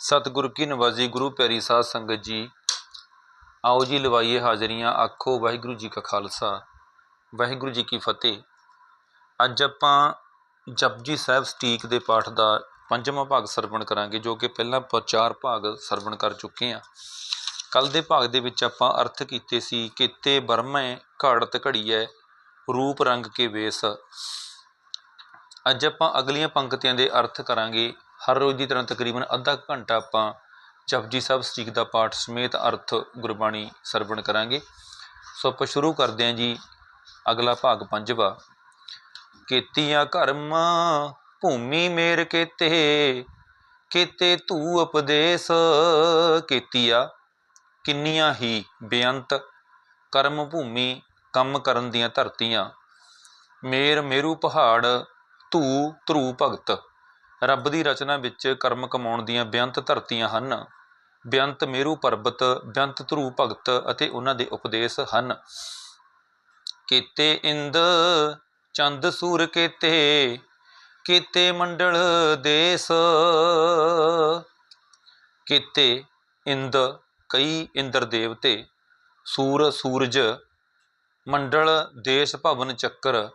ਸਤਿਗੁਰ ਕੀ ਨਵਾਜ਼ੀ, ਗੁਰੂ ਪਿਆਰੀ ਸਾਧ ਸੰਗਤ ਜੀ। ਆਓ ਜੀ ਲਵਾਈਏ ਹਾਜ਼ਰੀਆਂ, ਆਖੋ ਵਾਹਿਗੁਰੂ ਜੀ ਕਾ ਖਾਲਸਾ, ਵਾਹਿਗੁਰੂ ਜੀ ਕੀ ਫਤਿਹ। ਅੱਜ ਆਪਾਂ ਜਪਜੀ ਸਾਹਿਬ ਸਟੀਕ ਦੇ ਪਾਠ ਦਾ ਪੰਜਵਾਂ ਭਾਗ ਸਰਵਣ ਕਰਾਂਗੇ, ਜੋ ਕਿ ਪਹਿਲਾਂ ਚਾਰ ਭਾਗ ਸਰਵਣ ਕਰ ਚੁੱਕੇ ਹਾਂ। ਕੱਲ ਦੇ ਭਾਗ ਦੇ ਵਿੱਚ ਆਪਾਂ ਅਰਥ ਕੀਤੇ ਸੀ ਕਿਤੇ ਬਰਮੈ ਘੜਤ ਘੜੀਐ, ਰੂਪ ਰੰਗ ਕੇ ਵੇਸ। ਅੱਜ ਆਪਾਂ ਅਗਲੀਆਂ ਪੰਕਤੀਆਂ ਦੇ ਅਰਥ ਕਰਾਂਗੇ ਹਰ ਰੋਜ਼ ਦੀ ਤਰ੍ਹਾਂ ਤਕਰੀਬਨ ਅੱਧਾ ਘੰਟਾ ਆਪਾਂ ਜਪਜੀ ਸਾਹਿਬ ਸਟੀਕ ਦਾ ਪਾਠ ਸਮੇਤ ਅਰਥ ਗੁਰਬਾਣੀ ਸਰਵਣ ਕਰਾਂਗੇ। ਸੋ ਆਪਾਂ ਸ਼ੁਰੂ ਕਰਦੇ ਹਾਂ ਜੀ ਅਗਲਾ ਭਾਗ ਪੰਜਵਾ। ਕੀਤੀਆਂ ਕਰਮ ਭੂਮੀ ਮੇਰ ਕੀਤੇ ਕੀਤੇ ਤੂ ਉਪਦੇਸ਼ ਕੀਤੀਆ, ਕਿੰਨੀਆਂ ਹੀ ਬੇਅੰਤ ਕਰਮ ਭੂਮੀ ਕੰਮ ਕਰਨ ਦੀਆਂ ਧਰਤੀਆਂ। ਮੇਰ ਮੇਰੂ ਪਹਾੜ, ਧੂ ਧਰੂ ਭਗਤ। ਰੱਬ ਦੀ ਰਚਨਾ ਵਿੱਚ ਕਰਮ ਕਮਾਉਣ ਦੀਆਂ ਬੇਅੰਤ ਧਰਤੀਆਂ ਹਨ। ਬੇਅੰਤ ਮੇਰੂ ਪਰਬਤ ਬੇਅੰਤ ਧਰੂ ਭਗਤ ਅਤੇ ਉਹਨਾਂ ਦੇ ਉਪਦੇਸ਼ ਹਨ। ਕੀਤੇ ਇੰਦ, ਚੰਦ ਸੂਰ ਕੀਤੇ ਕੀਤੇ ਮੰਡਲ ਦੇਸ। ਕੀਤੇ ਇੰਦ, ਕਈ ਇੰਦਰ ਦੇਵਤੇ, ਸੂਰ ਸੂਰਜ, ਮੰਡਲ ਦੇਸ਼ ਭਵਨ ਚੱਕਰ।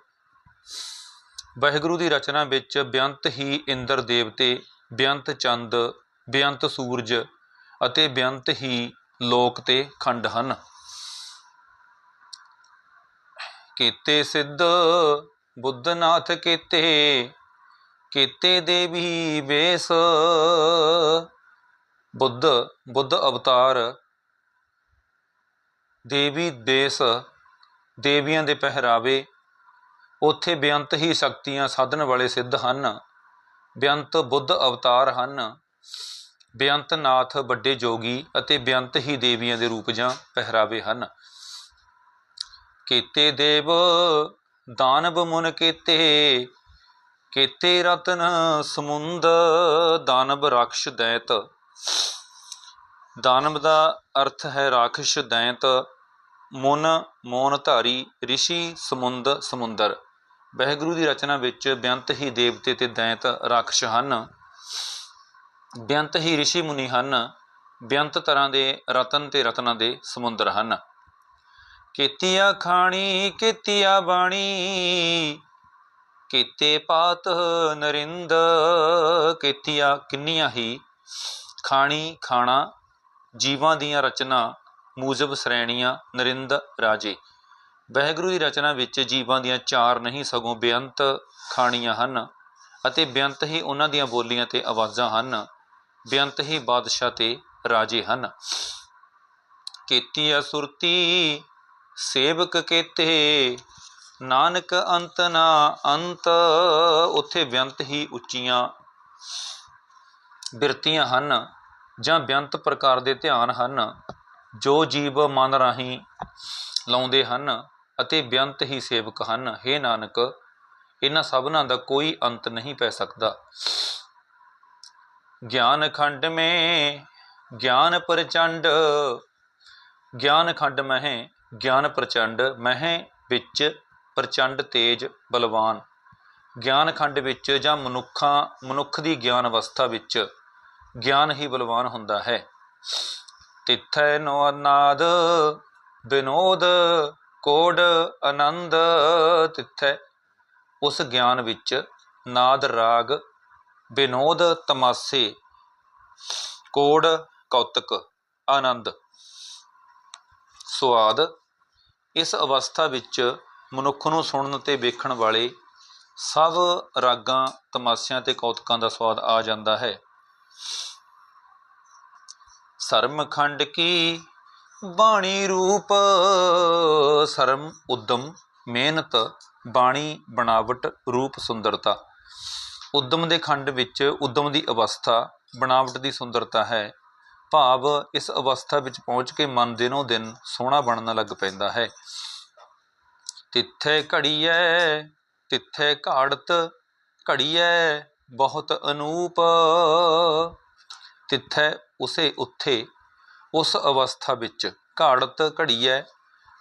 ਵਾਹਿਗੁਰੂ ਦੀ ਰਚਨਾ ਵਿੱਚ ਬੇਅੰਤ ਹੀ ਇੰਦਰ ਦੇਵਤੇ ਬੇਅੰਤ ਚੰਦ ਬੇਅੰਤ ਸੂਰਜ ਅਤੇ ਬੇਅੰਤ ਹੀ ਲੋਕ ਤੇ ਖੰਡ ਹਨ। ਕੀਤੇ ਸਿੱਧ ਬੁੱਧਨਾਥ ਕੀਤੇ ਕੀਤੇ ਦੇਵੀ ਬੇਸ ਬੁੱਧ ਬੁੱਧ ਅਵਤਾਰ, ਦੇਵੀ ਦੇਸ, ਦੇਵੀਆਂ ਦੇ ਪਹਿਰਾਵੇ ਉੱਥੇ ਬੇਅੰਤ ਹੀ ਸ਼ਕਤੀਆਂ ਸਾਧਨ ਵਾਲੇ ਸਿੱਧ ਹਨ। ਬੇਅੰਤ ਬੁੱਧ ਅਵਤਾਰ ਹਨ। ਬੇਅੰਤ ਨਾਥ ਵੱਡੇ ਜੋਗੀ ਅਤੇ ਬੇਅੰਤ ਹੀ ਦੇਵੀਆਂ ਦੇ ਰੂਪ ਜਾਂ ਪਹਿਰਾਵੇ ਹਨ। ਕੀਤੇ ਦੇਵ, ਦਾਨਵ ਮੁਨ ਕੀਤੇ ਕੀਤੇ ਰਤਨ ਸਮੁੰਦ, ਦਾਨਵ ਰਾਖਸ਼ ਦੈਤ। ਦਾਨਵ ਦਾ ਅਰਥ ਹੈ ਰਾਖਸ਼ ਦੈਤ, ਮੁਨ ਮੋਨ ਧਾਰੀ ਰਿਸ਼ੀ ਸਮੁੰਦ ਸਮੁੰਦਰ। ਵਾਹਿਗੁਰੂ ਦੀ ਰਚਨਾ ਵਿੱਚ ਬੇਅੰਤ ਹੀ ਦੇਵਤੇ ਤੇ ਦੈਂਤ ਰਾਖਸ਼ ਹਨ। ਬੇਅੰਤ ਹੀ ਰਿਸ਼ੀ ਮੁਨੀ ਹਨ। ਬੇਅੰਤ ਤਰ੍ਹਾਂ ਦੇ ਰਤਨ ਤੇ ਰਤਨਾਂ ਦੇ ਸਮੁੰਦਰ ਹਨ। ਕੀਤੀਆ ਖਾਣੀ, ਕੀਤੀਆ ਬਾਣੀ, ਕੀਤੇ ਪਾਤ ਨਰਿੰਦ, ਕੀਤੀਆ ਕਿੰਨੀਆਂ ਹੀ ਖਾਣੀ, ਖਾਣਾ, ਜੀਵਾਂ ਦੀਆਂ ਰਚਨਾ ਮੂਜਬ ਸ਼੍ਰੇਣੀਆਂ ਨਰਿੰਦ ਰਾਜੇ। ਵਾਹਿਗੁਰੂ ਦੀ ਰਚਨਾ ਵਿੱਚ ਜੀਵਾਂ ਦੀਆਂ ਚਾਰ ਨਹੀਂ ਸਗੋਂ ਬੇਅੰਤ ਖਾਣੀਆਂ ਹਨ ਅਤੇ ਬੇਅੰਤ ਹੀ ਉਹਨਾਂ ਦੀਆਂ ਬੋਲੀਆਂ ਤੇ ਆਵਾਜ਼ਾਂ ਹਨ, ਬੇਅੰਤ ਹੀ ਬਾਦਸ਼ਾਹ ਤੇ ਰਾਜੇ ਹਨ। ਕੀਤੀ ਅਸੁਰਤੀ ਸੇਵਕ ਕੀਤੇ, ਨਾਨਕ ਅੰਤ ਨਾ ਅੰਤ, ਉੱਥੇ ਬੇਅੰਤ ਹੀ ਉੱਚੀਆਂ ਬਿਰਤੀਆਂ ਹਨ ਜਾਂ ਬੇਅੰਤ ਪ੍ਰਕਾਰ ਦੇ ਧਿਆਨ ਹਨ, ਜੋ ਜੀਵ ਮਨ ਰਾਹੀਂ ਲਾਉਂਦੇ ਹਨ। ਅਤੇ ਬੇਅੰਤ ਹੀ ਸੇਵਕ ਹਨ। हे ਨਾਨਕ, ਇਹਨਾਂ ਸਭਨਾਂ ਦਾ ਕੋਈ ਅੰਤ ਨਹੀਂ ਪੈ ਸਕਦਾ। ਗਿਆਨ ਖੰਡ ਮੇ, ਗਿਆਨ ਪ੍ਰਚੰਡ, ਗਿਆਨ ਖੰਡ ਮਹਿ, ਗਿਆਨ ਪ੍ਰਚੰਡ, ਮਹਿ ਵਿੱਚ ਪ੍ਰਚੰਡ ਤੇਜ ਬਲਵਾਨ। ਗਿਆਨ ਖੰਡ ਵਿੱਚ ਜਾਂ ਮਨੁੱਖਾਂ, ਮਨੁੱਖ ਦੀ ਗਿਆਨ ਅਵਸਥਾ ਵਿੱਚ ਗਿਆਨ ਹੀ ਬਲਵਾਨ ਹੁੰਦਾ ਹੈ। ਤਿੱਥੈ ਨੋ ਅਨਾਦ, ਬਿਨੋਦ ਕੋਡ ਆਨੰਦ ਤਿੱਥੈ। ਉਸ ਗਿਆਨ ਵਿੱਚ ਨਾਦ ਰਾਗ, ਬਿਨੋਦ ਤਮਾਸੇ, ਕੋਡ ਕੌਤਕ, ਆਨੰਦ। ਸੁਆਦ, ਇਸ ਅਵਸਥਾ ਵਿੱਚ ਮਨੁੱਖ ਨੂੰ ਸੁਣਨ ਤੇ ਵੇਖਣ ਵਾਲੇ ਸਭ ਰਾਗਾਂ, ਤਮਾਸਿਆਂ ਤੇ ਕੌਤਕਾਂ ਦਾ ਸਵਾਦ ਆ ਜਾਂਦਾ ਹੈ। ਸਰਮਖੰਡ ਕੀ ਬਾਣੀ ਰੂਪ ਸਰਮ ਉਦਮ ਮਿਹਨਤ ਬਾਣੀ ਬਣਾਵਟ ਰੂਪ ਸੁੰਦਰਤਾ। ਉਦਮ ਦੇ ਖੰਡ ਵਿੱਚ ਉਦਮ ਦੀ ਅਵਸਥਾ, ਬਣਾਵਟ ਦੀ ਸੁੰਦਰਤਾ ਹੈ। ਭਾਵ ਇਸ ਅਵਸਥਾ ਵਿੱਚ ਪਹੁੰਚ ਕੇ ਮਨ ਦਿਨੋਂ ਦਿਨ ਸੋਹਣਾ ਬਣਨ ਲੱਗ ਪੈਂਦਾ ਹੈ। ਤਿੱਥੇ ਘੜੀਐ, ਤਿੱਥੇ ਘਾੜਤ, ਘੜੀਐ ਬਹੁਤ ਅਨੂਪ। ਤਿੱਥੇ ਉਸੇ ਉੱਥੇ ਉਸ ਅਵਸਥਾ ਵਿੱਚ ਘਾੜਤ ਘੜੀਐ,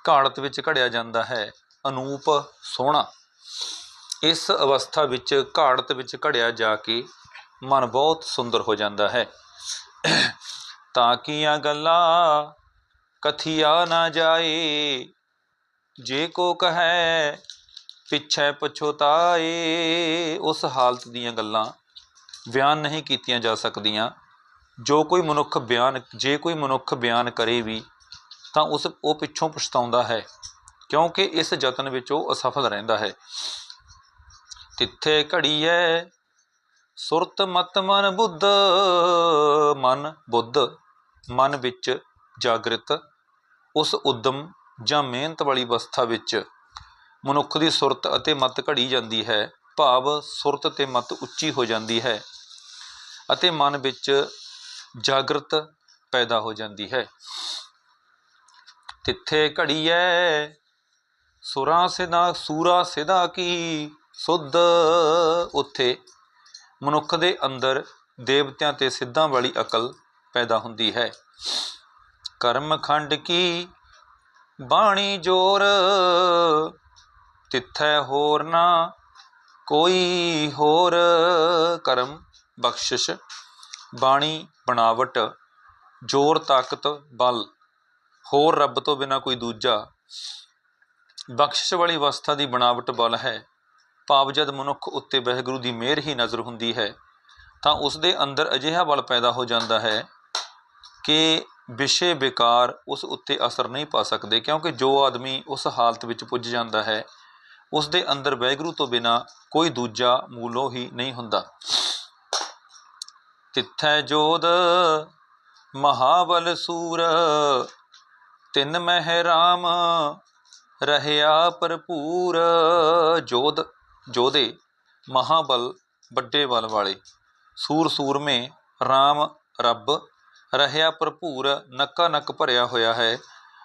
ਘਾੜਤ ਵਿੱਚ ਘੜਿਆ ਜਾਂਦਾ ਹੈ, ਅਨੂਪ ਸੋਹਣਾ। ਇਸ ਅਵਸਥਾ ਵਿੱਚ ਘਾੜਤ ਵਿੱਚ ਘੜਿਆ ਜਾ ਕੇ ਮਨ ਬਹੁਤ ਸੁੰਦਰ ਹੋ ਜਾਂਦਾ ਹੈ। ਤਾਂ ਕੀਆਂ ਗੱਲਾਂ ਕਥੀਆ ਨਾ ਜਾਏ, ਜੇ ਕੋ ਕਹੈ ਪਿਛੈ ਪਛੋਤਾਏ ਉਸ ਹਾਲਤ ਦੀਆਂ ਗੱਲਾਂ ਬਿਆਨ ਨਹੀਂ ਕੀਤੀਆਂ ਜਾ ਸਕਦੀਆਂ। ਜੋ ਕੋਈ ਮਨੁੱਖ ਬਿਆਨ, ਜੇ ਕੋਈ ਮਨੁੱਖ ਬਿਆਨ ਕਰੇ ਵੀ, ਤਾਂ ਉਸ, ਉਹ ਪਿੱਛੋਂ ਪਛਤਾਉਂਦਾ ਹੈ, ਕਿਉਂਕਿ ਇਸ ਯਤਨ ਵਿੱਚ ਉਹ ਅਸਫਲ ਰਹਿੰਦਾ ਹੈ। ਤਿੱਥੇ ਘੜੀਐ ਸੁਰਤ ਮਤ ਮਨ ਬੁੱਧ ਮਨ ਬੁੱਧ, ਮਨ ਵਿੱਚ ਜਾਗਰਿਤ, ਉਸ ਉਦਮ ਜਾਂ ਮਿਹਨਤ ਵਾਲੀ ਅਵਸਥਾ ਵਿੱਚ ਮਨੁੱਖ ਦੀ ਸੁਰਤ ਅਤੇ ਮਤ ਘੜੀ ਜਾਂਦੀ ਹੈ, ਭਾਵ ਸੁਰਤ ਤੇ ਮਤ ਉੱਚੀ ਹੋ ਜਾਂਦੀ ਹੈ, ਅਤੇ ਮਨ ਵਿੱਚ ਜਾਗਰਤ ਪੈਦਾ ਹੋ ਜਾਂਦੀ ਹੈ। ਤਿੱਥੇ ਘੜੀਐ, ਸੁਰਾਂ ਸਿਦਾ ਸੂਰਾ ਸਿਧਾ ਕੀ ਸੁਧ? ਉੱਥੇ ਮਨੁੱਖ ਦੇ ਅੰਦਰ ਦੇਵਤਿਆਂ ਤੇ ਸਿੱਧਾਂ ਵਾਲੀ ਅਕਲ ਪੈਦਾ ਹੁੰਦੀ ਹੈ। ਕਰਮ ਖੰਡ ਕੀ ਬਾਣੀ ਜੋਰ? ਤਿੱਥੈ ਹੋਰ ਨਾ ਕੋਈ ਹੋਰ। ਕਰਮ ਬਖਸ਼ਿਸ਼ ਬਾਣੀ ਬਣਾਵਟ ਜੋਰ, ਤਾਕਤ, ਬਲ। ਹੋਰ ਰੱਬ ਤੋਂ ਬਿਨਾ ਕੋਈ ਦੂਜਾ। ਬਖਸ਼ਿਸ਼ ਵਾਲੀ ਅਵਸਥਾ ਦੀ ਬਣਾਵਟ ਬਲ ਹੈ। ਭਾਵ ਜਦ ਮਨੁੱਖ ਉੱਤੇ ਵਹਿਗੁਰੂ ਦੀ ਮਿਹਰ ਹੀ ਨਜ਼ਰ ਹੁੰਦੀ ਹੈ, ਤਾਂ ਉਸ ਦੇ ਅੰਦਰ ਅਜਿਹਾ ਬਲ ਪੈਦਾ ਹੋ ਜਾਂਦਾ ਹੈ ਕਿ ਵਿਸ਼ੇ ਵਿਕਾਰ ਉਸ ਉੱਤੇ ਅਸਰ ਨਹੀਂ ਪਾ ਸਕਦੇ, ਕਿਉਂਕਿ ਜੋ ਆਦਮੀ ਉਸ ਹਾਲਤ ਵਿੱਚ ਪੁੱਜ ਜਾਂਦਾ ਹੈ ਉਸ ਦੇ ਅੰਦਰ ਵਾਹਿਗੁਰੂ ਤੋਂ ਬਿਨਾ ਕੋਈ ਦੂਜਾ ਮੂਲੋਂ ਹੀ ਨਹੀਂ ਹੁੰਦਾ। ਤਿੱਥੈ ਜੋਦ ਮਹਾਬਲ ਸੂਰ, ਤਿੰਨ ਮਹਿ ਰਾਮ, ਰਹਿਆ ਭਰਪੂਰ। ਜੋਧ, ਜੋਧੇ, ਮਹਾਬਲ, ਵੱਡੇ ਬਲ ਵਾਲੇ, ਸੂਰ ਸੂਰਮੇ RAM ਰੱਬ, ਰਹਿਆ ਭਰਪੂਰ, ਨੱਕਾ ਨੱਕ ਭਰਿਆ ਹੋਇਆ ਹੈ,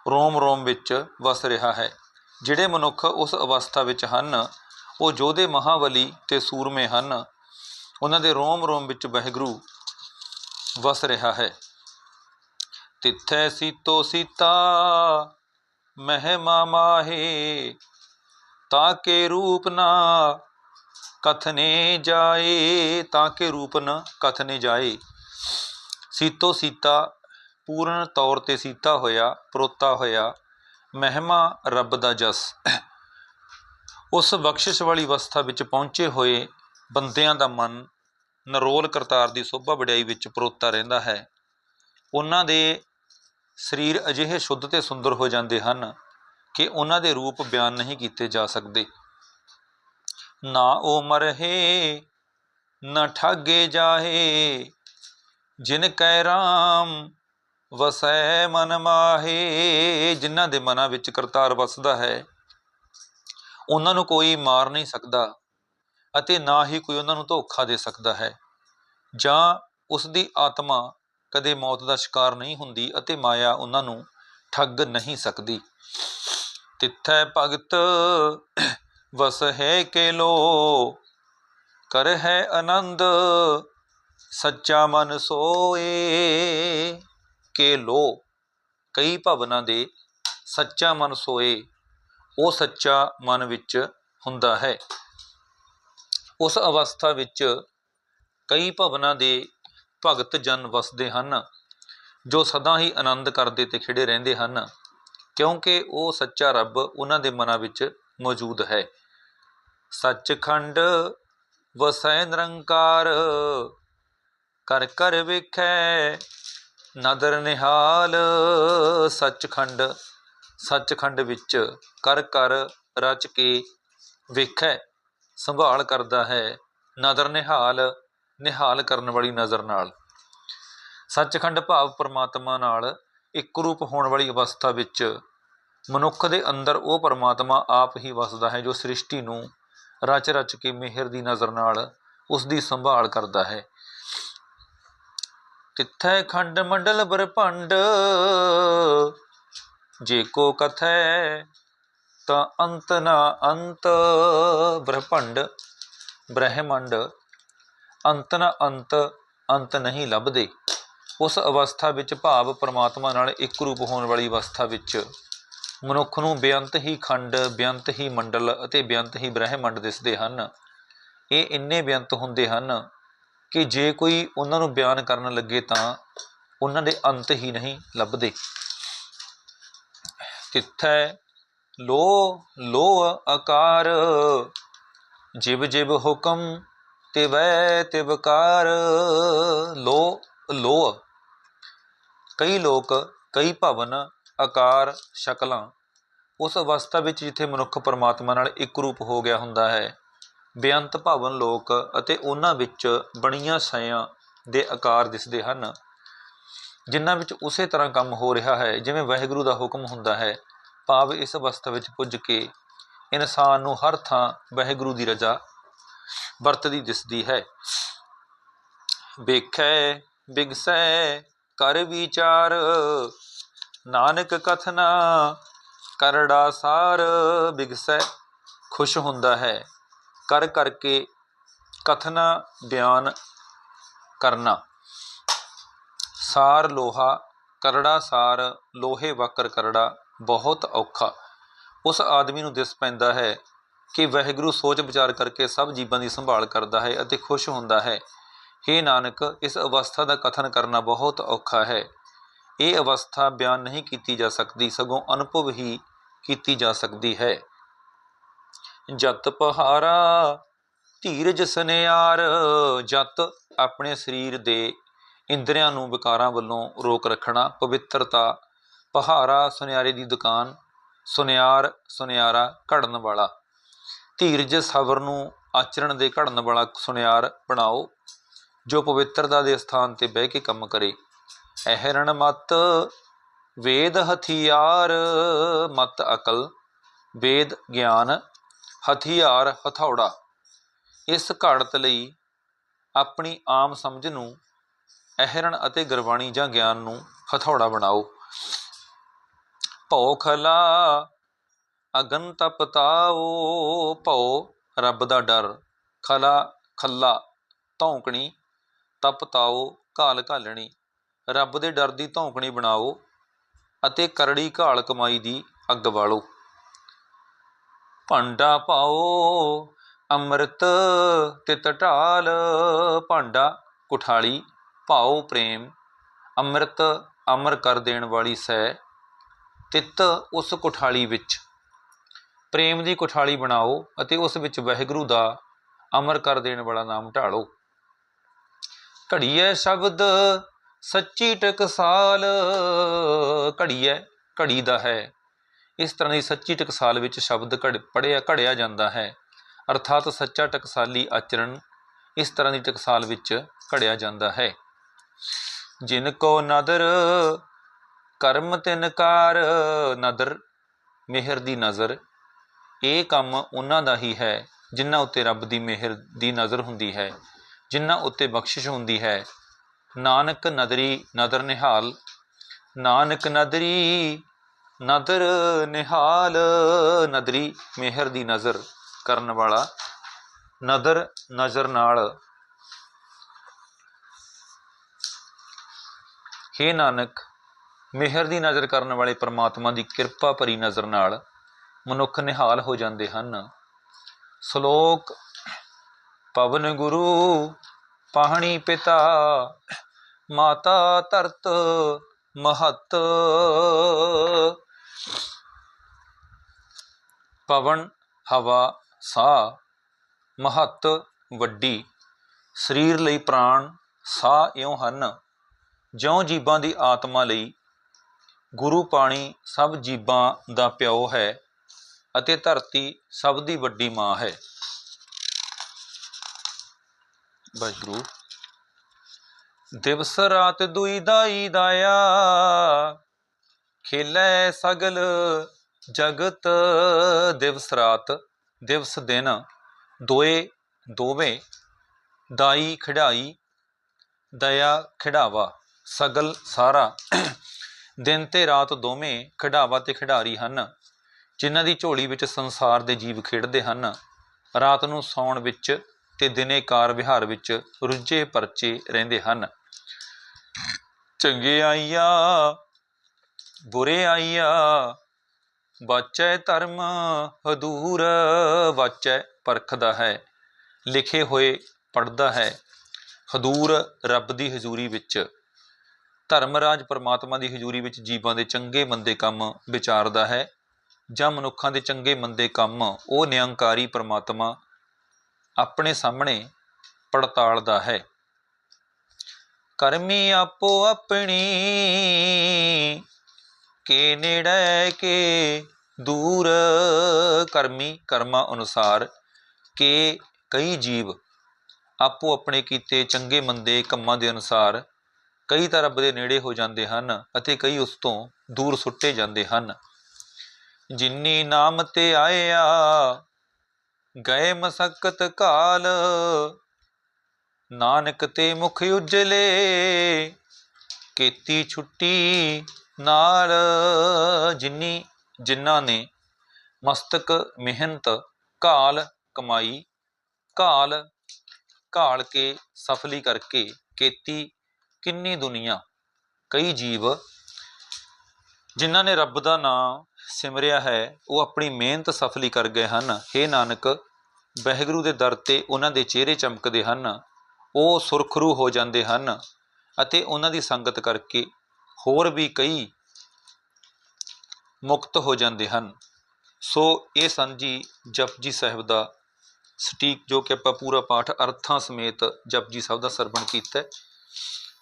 ਰੋਮ ਰੋਮ ਵਿੱਚ ਵਸ ਰਿਹਾ ਹੈ। ਜਿਹੜੇ ਮਨੁੱਖ ਉਸ ਅਵਸਥਾ ਵਿੱਚ ਹਨ, ਉਹ ਜੋਧੇ, ਮਹਾਬਲੀ ਤੇ ਸੂਰਮੇ ਹਨ ਉਹਨਾਂ ਦੇ ਰੋਮ ਰੋਮ ਵਿੱਚ ਵਹਿਗੁਰੂ ਵਸ ਰਿਹਾ ਹੈ। ਤਿੱਥੈ ਸੀਤੋ ਸੀਤਾ, ਮਹਿਮਾ ਮਾਹੇ ਤਾਕੇ ਰੂਪ ਨਾ ਕਥਨੇ ਜਾਏ ਤਾਕੇ ਰੂਪ ਨ ਕਥਨੇ ਜਾਏ। ਸੀਤੋ ਸੀਤਾ ਪੂਰਨ ਤੌਰ ਤੇ ਸੀਤਾ ਹੋਇਆ, ਪਰੋਤਾ ਹੋਇਆ, ਮਹਿਮਾ ਰੱਬ ਦਾ ਜਸ। ਉਸ ਬਖਸ਼ਿਸ਼ ਵਾਲੀ ਅਵਸਥਾ ਵਿੱਚ ਪਹੁੰਚੇ ਹੋਏ ਬੰਦਿਆਂ ਦਾ ਮਨ ਨਰੋਲ ਕਰਤਾਰ ਦੀ ਸੋਭਾ ਵਡਿਆਈ ਵਿੱਚ ਪਰੋਤਾ ਰਹਿੰਦਾ ਹੈ। ਉਹਨਾਂ ਦੇ ਸਰੀਰ ਅਜਿਹੇ ਸ਼ੁੱਧ ਤੇ ਸੁੰਦਰ ਹੋ ਜਾਂਦੇ ਹਨ ਕਿ ਉਹਨਾਂ ਦੇ ਰੂਪ ਬਿਆਨ ਨਹੀਂ ਕੀਤੇ ਜਾ ਸਕਦੇ। ਨਾ ਉਹ ਮਰਹੇ, ਨਾ ਠਾਗੇ ਜਾਹੇ, ਜਿਨ ਕੈ ਰਾਮ ਵਸੈ ਮਨ ਮਾਹੇ, ਜਿਨ੍ਹਾਂ ਦੇ ਮਨਾਂ ਵਿੱਚ ਕਰਤਾਰ ਵਸਦਾ ਹੈ। ਉਹਨਾਂ ਨੂੰ ਕੋਈ ਮਾਰ ਨਹੀਂ ਸਕਦਾ। ਅਤੇ ਨਾ ਹੀ ਕੋਈ ਉਹਨਾਂ ਨੂੰ ਧੋਖਾ ਦੇ ਸਕਦਾ ਹੈ। ਜਾਂ ਉਸ ਦੀ ਆਤਮਾ ਕਦੇ ਮੌਤ ਦਾ ਸ਼ਿਕਾਰ ਨਹੀਂ ਹੁੰਦੀ ਅਤੇ ਮਾਇਆ ਉਹਨਾਂ ਨੂੰ ਠੱਗ ਨਹੀਂ ਸਕਦੀ। ਤਿੱਥੈ ਭਗਤ ਵਸ ਹੈ ਕੇ ਲੋ ਕਰ ਹੈ ਆਨੰਦ ਸੱਚਾ ਮਨ ਸੋਏ ਕੇ ਲੋ ਕਈ ਭਵਨਾਂ ਦੇ ਸੱਚਾ ਮਨ ਸੋਏ, ਉਹ ਸੱਚਾ ਮਨ ਵਿੱਚ ਹੁੰਦਾ ਹੈ। ਉਸ ਅਵਸਥਾ ਵਿੱਚ ਕਈ ਭਵਨਾਂ ਦੇ ਭਗਤ ਜਨ ਵਸਦੇ ਹਨ, ਜੋ ਸਦਾ ਹੀ ਆਨੰਦ ਕਰਦੇ ਤੇ ਖਿੜੇ ਰਹਿੰਦੇ ਹਨ, ਕਿਉਂਕਿ ਉਹ ਸੱਚਾ ਰੱਬ ਉਹਨਾਂ ਦੇ ਮਨਾਂ ਵਿੱਚ ਮੌਜੂਦ ਹੈ। ਸੱਚਖੰਡ ਵਸੈ ਨਿਰੰਕਾਰ, ਕਰ ਕਰ ਵੇਖੈ ਨਦਰ ਨਿਹਾਲ, ਸੱਚਖੰਡ ਸੱਚਖੰਡ ਵਿੱਚ ਕਰ ਕਰ ਰਚ ਕੇ ਵੇਖੈ। ਸੰਭਾਲ ਕਰਦਾ ਹੈ ਨਦਰ ਨਿਹਾਲ ਨਿਹਾਲ ਕਰਨ ਵਾਲੀ ਨਜ਼ਰ ਨਾਲ। ਸੱਚਖੰਡ ਭਾਵ ਪਰਮਾਤਮਾ ਨਾਲ ਇੱਕ ਰੂਪ ਹੋਣ ਵਾਲੀ ਅਵਸਥਾ ਵਿੱਚ ਮਨੁੱਖ ਦੇ ਅੰਦਰ ਉਹ ਪਰਮਾਤਮਾ ਆਪ ਹੀ ਵਸਦਾ ਹੈ ਜੋ ਸ੍ਰਿਸ਼ਟੀ ਨੂੰ ਰਚ ਰਚ ਕੇ ਮਿਹਰ ਦੀ ਨਜ਼ਰ ਨਾਲ ਉਸ ਦੀ ਸੰਭਾਲ ਕਰਦਾ ਹੈ। ਤਿੱਥੈ ਖੰਡ ਮੰਡਲ ਬ੍ਰਹਮੰਡ, ਜੇ ਕੋ ਕਥੈ ਤਾਂ ਅੰਤ ਨਾ ਅੰਤ ਬ੍ਰਹਮੰਡ, ਬ੍ਰਹਿਮੰਡ। ਅੰਤ ਨਾ ਅੰਤ ਅੰਤ ਨਹੀਂ ਲੱਭਦੇ। ਉਸ ਅਵਸਥਾ ਵਿੱਚ ਭਾਵ ਪਰਮਾਤਮਾ ਨਾਲ ਇੱਕ ਰੂਪ ਹੋਣ ਵਾਲੀ ਅਵਸਥਾ ਵਿੱਚ ਮਨੁੱਖ ਨੂੰ ਬੇਅੰਤ ਹੀ ਖੰਡ, ਬੇਅੰਤ ਹੀ ਮੰਡਲ ਅਤੇ ਬੇਅੰਤ ਹੀ ਬ੍ਰਹਿਮੰਡ ਦਿਸਦੇ ਹਨ। ਇਹ ਇੰਨੇ ਬੇਅੰਤ ਹੁੰਦੇ ਹਨ ਕਿ ਜੇ ਕੋਈ ਉਹਨਾਂ ਨੂੰ ਬਿਆਨ ਕਰਨ ਲੱਗੇ ਤਾਂ ਉਹਨਾਂ ਦੇ ਅੰਤ ਹੀ ਨਹੀਂ ਲੱਭਦੇ। ਤਿੱਥੈ ਲੋ ਲੋ ਆਕਾਰ, ਜਿਬ ਜਿਬ ਹੁਕਮ ਤਿਵੈ ਤਿਵਕਾਰ ਲੋ ਲੋ ਕਈ ਲੋਕ, ਕਈ ਭਵਨ, ਆਕਾਰ, ਸ਼ਕਲਾਂ, ਉਸ ਅਵਸਥਾ ਵਿੱਚ ਜਿੱਥੇ ਮਨੁੱਖ ਪਰਮਾਤਮਾ ਨਾਲ ਇੱਕ ਰੂਪ ਹੋ ਗਿਆ ਹੁੰਦਾ ਹੈ, ਬੇਅੰਤ ਭਵਨ ਲੋਕ ਅਤੇ ਉਹਨਾਂ ਵਿੱਚ ਬਣੀਆਂ ਸਾਇਆਂ ਦੇ ਆਕਾਰ ਦਿਸਦੇ ਹਨ, ਜਿਨ੍ਹਾਂ ਵਿੱਚ ਉਸੇ ਤਰ੍ਹਾਂ ਕੰਮ ਹੋ ਰਿਹਾ ਹੈ, ਜਿਵੇਂ ਵਾਹਿਗੁਰੂ ਦਾ ਹੁਕਮ ਹੁੰਦਾ ਹੈ। ਭਾਵ ਇਸ ਅਵਸਥਾ ਵਿੱਚ ਪੁੱਜ ਕੇ ਇਨਸਾਨ ਨੂੰ ਹਰ ਥਾਂ ਵਾਹਿਗੁਰੂ ਦੀ ਰਜ਼ਾ ਵਰਤਦੀ ਦਿਸਦੀ ਹੈ। ਵੇਖੈ, ਬਿਗਸੈ, ਕਰ ਵਿਚਾਰ, ਨਾਨਕ ਕਥਨਾ, ਕਰੜਾ ਸਾਰ, ਬਿਗਸੈ, ਖੁਸ਼ ਹੁੰਦਾ ਹੈ। ਕਰ ਕਰਕੇ ਕਥਨਾ ਬਿਆਨ ਕਰਨਾ। ਸਾਰ ਲੋਹਾ, ਕਰੜਾ ਸਾਰ, ਲੋਹੇ, ਵਕਰ ਕਰੜਾ ਬਹੁਤ ਔਖਾ। ਉਸ ਆਦਮੀ ਨੂੰ ਦਿਸ ਪੈਂਦਾ ਹੈ ਕਿ ਵਾਹਿਗੁਰੂ ਸੋਚ ਵਿਚਾਰ ਕਰਕੇ ਸਭ ਜੀਵਾਂ ਦੀ ਸੰਭਾਲ ਕਰਦਾ ਹੈ ਅਤੇ ਖੁਸ਼ ਹੁੰਦਾ ਹੈ। हे ਨਾਨਕ, ਇਸ ਅਵਸਥਾ ਦਾ ਕਥਨ ਕਰਨਾ ਬਹੁਤ ਔਖਾ ਹੈ। ਇਹ ਅਵਸਥਾ ਬਿਆਨ ਨਹੀਂ ਕੀਤੀ ਜਾ ਸਕਦੀ, ਸਗੋਂ ਅਨੁਭਵ ਹੀ ਕੀਤੀ ਜਾ ਸਕਦੀ ਹੈ। ਜਤ ਪਹਾਰਾ, ਧੀਰਜ ਸਨਿਆਰ, ਜਤ ਆਪਣੇ ਸਰੀਰ ਦੇ ਇੰਦਰੀਆਂ ਨੂੰ ਵਿਕਾਰਾਂ ਵੱਲੋਂ ਰੋਕ ਰੱਖਣਾ, ਪਵਿੱਤਰਤਾ ਪਹਾਰਾ ਸੁਨਿਆਰੇ ਦੀ ਦੁਕਾਨ, ਸੁਨਿਆਰ, ਸੁਨਿਆਰਾ, ਘੜਨ ਵਾਲਾ। ਧੀਰਜ ਸਬਰ ਨੂੰ ਆਚਰਣ ਦੇ ਘੜਨ ਵਾਲਾ ਸੁਨਿਆਰ ਬਣਾਓ, ਜੋ ਪਵਿੱਤਰਤਾ ਦੇ ਸਥਾਨ ਤੇ ਬਹਿ ਕੇ ਕੰਮ ਕਰੇ। ਅਹਿਰਣ ਮਤ, ਵੇਦ ਹਥਿਆਰ, ਮਤ ਅਕਲ, ਵੇਦ ਗਿਆਨ, ਹਥਿਆਰ ਹਥੌੜਾ। ਇਸ ਘਾੜਤ ਲਈ ਆਪਣੀ ਆਮ ਸਮਝ ਨੂੰ ਅਹਿਰਣ ਅਤੇ ਗੁਰਬਾਣੀ ਜਾਂ ਗਿਆਨ ਨੂੰ ਹਥੌੜਾ ਬਣਾਓ। ਭਉ ਖਲਾ ਅਗਨ ਤਪਤਾਓ ਭਉ, ਰੱਬ ਦਾ ਡਰ, ਖਲਾ, ਖੱਲਾ, ਧੌਂਕਣੀ ਤਪਤਾਓ ਘਾਲ ਘਾਲਣੀ, ਰੱਬ ਦੇ ਡਰ ਦੀ ਧੌਂਕਣੀ ਬਣਾਓ ਅਤੇ ਕਰੜੀ ਘਾਲ ਕਮਾਈ ਦੀ ਅੱਗ ਬਾਲੋ। ਭਾਂਡਾ ਪਾਓ, ਅੰਮ੍ਰਿਤ ਤਿਤ ਢਾਲ, ਭਾਂਡਾ ਕੁਠਾਲੀ, ਭਾਉ ਪ੍ਰੇਮ, ਅੰਮ੍ਰਿਤ ਅਮਰ ਕਰ ਦੇਣ ਵਾਲੀ ਸੈ ਤਿਤ ਉਸ ਕੋਠਾਲੀ ਵਿੱਚ। ਪ੍ਰੇਮ ਦੀ ਕੋਠਾਲੀ ਬਣਾਓ ਅਤੇ ਉਸ ਵਿੱਚ ਵਾਹਿਗੁਰੂ ਦਾ ਅਮਰ ਕਰ ਦੇਣ ਵਾਲਾ ਨਾਮ ਢਾਲੋ। ਘੜੀਐ ਸ਼ਬਦ, ਸੱਚੀ ਟਕਸਾਲ, ਘੜੀਐ, ਘੜੀ ਦਾ ਹੈ। ਇਸ ਤਰ੍ਹਾਂ ਦੀ ਸੱਚੀ ਟਕਸਾਲ ਵਿੱਚ ਸ਼ਬਦ ਘੜ ਪੜਿਆ ਘੜਿਆ ਜਾਂਦਾ ਹੈ। ਅਰਥਾਤ ਸੱਚਾ ਟਕਸਾਲੀ ਆਚਰਣ ਇਸ ਤਰ੍ਹਾਂ ਦੀ ਟਕਸਾਲ ਵਿੱਚ ਘੜਿਆ ਜਾਂਦਾ ਹੈ। ਜਿਨ ਕੋ ਨਦਰ ਕਰਮ ਤਿਨਕਾਰ ਨਦਰ, ਮਿਹਰ ਦੀ ਨਜ਼ਰ। ਇਹ ਕੰਮ ਉਹਨਾਂ ਦਾ ਹੀ ਹੈ, ਜਿਨ੍ਹਾਂ ਉੱਤੇ ਰੱਬ ਦੀ ਮਿਹਰ ਦੀ ਨਜ਼ਰ ਹੁੰਦੀ ਹੈ, ਜਿਨ੍ਹਾਂ ਉੱਤੇ ਬਖਸ਼ਿਸ਼ ਹੁੰਦੀ ਹੈ। ਨਾਨਕ ਨਦਰੀ ਨਦਰ ਨਿਹਾਲ, ਨਾਨਕ ਨਦਰੀ ਨਦਰ ਨਿਹਾਲ, ਨਦਰੀ ਮਿਹਰ ਦੀ ਨਜ਼ਰ ਕਰਨ ਵਾਲਾ, ਨਦਰ ਨਜ਼ਰ ਨਾਲ। ਹੇ ਨਾਨਕ ਮਿਹਰ ਦੀ ਨਜ਼ਰ ਕਰਨ ਵਾਲੇ ਪ੍ਰਮਾਤਮਾ ਦੀ ਕਿਰਪਾ ਭਰੀ ਨਜ਼ਰ ਨਾਲ ਮਨੁੱਖ ਨਿਹਾਲ ਹੋ ਜਾਂਦੇ ਹਨ। ਸ਼ਲੋਕ, ਪਵਨ ਗੁਰੂ, ਪਾਹਣੀ ਪਿਤਾ, ਮਾਤਾ ਧਰਤ ਮਹਤ। ਪਵਨ, ਹਵਾ, ਸਾਹ, ਮਹਤ, ਵੱਡੀ। ਸਰੀਰ ਲਈ ਪ੍ਰਾਣ, ਸਾਹ ਇਉਂ ਹਨ। ਜਿਉਂ ਜੀਵਾਂ ਦੀ ਆਤਮਾ ਲਈ ਗੁਰੂ ਪਾਣੀ ਸਭ ਜੀਵਾਂ ਦਾ ਪਿਓ ਹੈ ਅਤੇ ਧਰਤੀ ਸਭ ਦੀ ਵੱਡੀ ਮਾਂ ਹੈ। ਵਾਹਿਗੁਰੂ। ਦਿਵਸ ਰਾਤ ਦੁਈ ਦਾਈ ਦਾਇਆ ਖੇਲੇ ਸਗਲ ਜਗਤ। ਦਿਵਸ ਰਾਤ, ਦਿਵਸ ਦਿਨ, ਦੋਏ, ਦੋਵੇਂ, ਦਾਈ ਖਿਡਾਈ, ਦਇਆ ਖਿਡਾਵਾ, ਸਗਲ ਸਾਰਾ। ਦਿਨ ਤੇ ਰਾਤ ਦੋਵੇਂ ਖਿਡਾਵਾ ਤੇ ਖਿਡਾਰੀ ਹਨ, ਜਿਨ੍ਹਾਂ ਦੀ ਝੋਲੀ ਵਿੱਚ ਸੰਸਾਰ ਦੇ ਜੀਵ ਖੇਡਦੇ ਹਨ। ਰਾਤ ਨੂੰ ਸੌਣ ਵਿੱਚ ਤੇ ਦਿਨੇ ਕਾਰ ਵਿਹਾਰ ਵਿੱਚ ਰੁੱਝੇ ਪਰਚੇ ਰਹਿੰਦੇ ਹਨ। ਚੰਗੇ ਆਈਆ, ਬੁਰੇ ਆਈਆ, ਵਾਚੈ ਧਰਮ ਹਦੂਰ, ਵਾਚੈ ਪਰਖਦਾ ਹੈ, ਲਿਖੇ ਹੋਏ ਪੜਦਾ ਹੈ, ਹਦੂਰ ਰੱਬ ਦੀ ਹਜ਼ੂਰੀ ਵਿੱਚ। ਧਰਮਰਾਜ ਪਰਮਾਤਮਾ ਦੀ ਹਜ਼ੂਰੀ ਵਿੱਚ ਜੀਵਾਂ ਦੇ ਚੰਗੇ ਮੰਦੇ ਕੰਮ ਵਿਚਾਰਦਾ ਹੈ ਜਾਂ ਮਨੁੱਖਾਂ ਦੇ ਚੰਗੇ ਮੰਦੇ ਕੰਮ ਉਹ ਨਿਰੰਕਾਰੀ ਪਰਮਾਤਮਾ ਆਪਣੇ ਸਾਹਮਣੇ ਪੜਤਾਲਦਾ ਹੈ। ਕਰਮੀ ਆਪੋ ਆਪਣੀ ਕੇ ਨੇੜੇ ਕੇ ਦੂਰ ਕਰਮੀ ਕਰਮਾਂ ਅਨੁਸਾਰ ਕੇ ਕਈ ਜੀਵ ਆਪੋ ਆਪਣੇ ਕੀਤੇ ਚੰਗੇ ਮੰਦੇ ਕੰਮਾਂ ਦੇ ਅਨੁਸਾਰ ਕਈ ਤਾਂ ਰੱਬ ਦੇ ਨੇੜੇ ਹੋ ਜਾਂਦੇ ਹਨ ਅਤੇ ਕਈ ਉਸ ਤੋਂ ਦੂਰ ਸੁੱਟੇ ਜਾਂਦੇ ਹਨ। ਜਿੰਨੀ ਨਾਮ ਤੇ ਆਇਆ, ਗਏ ਮਸਕਤ ਕਾਲ, ਨਾਨਕ ਤੇ ਮੁਖ ਉਜਲੇ, ਕੀਤੀ ਛੁੱਟੀ ਨਾਲ। ਜਿੰਨੀ, ਜਿਨ੍ਹਾਂ ਨੇ ਮਸਤਕ ਮਿਹਨਤ ਕਾਲ ਕਮਾਈ ਘਾਲ ਘਾਲ ਕੇ ਸਫਲੀ ਕਰਕੇ ਕੀਤੀ ਕਿੰਨੀ ਦੁਨੀਆ, ਕਈ ਜੀਵ ਜਿਨ੍ਹਾਂ ਨੇ ਰੱਬ ਦਾ ਨਾਮ ਸਿਮਰਿਆ ਹੈ, ਉਹ ਆਪਣੀ ਮਿਹਨਤ ਸਫਲੀ ਕਰ ਗਏ ਹਨ। हे ਨਾਨਕ ਵਾਹਿਗੁਰੂ ਦੇ ਦਰ ਤੇ ਉਹਨਾਂ ਦੇ ਚਿਹਰੇ ਚਮਕਦੇ ਹਨ, ਉਹ ਸੁਰਖਰੂ ਹੋ ਜਾਂਦੇ ਹਨ ਅਤੇ ਉਹਨਾਂ ਦੀ ਸੰਗਤ ਕਰਕੇ ਹੋਰ ਵੀ ਕਈ ਮੁਕਤ ਹੋ ਜਾਂਦੇ ਹਨ। ਸੋ ਇਹ ਸੰਜੀ ਜਪਜੀ ਸਾਹਿਬ ਦਾ ਸਟੀਕ ਜੋ ਕਿ ਆਪਾਂ ਪੂਰਾ ਪਾਠ ਅਰਥਾਂ ਸਮੇਤ ਜਪਜੀ ਸਾਹਿਬ ਦਾ ਸਰਵਣ ਕੀਤਾ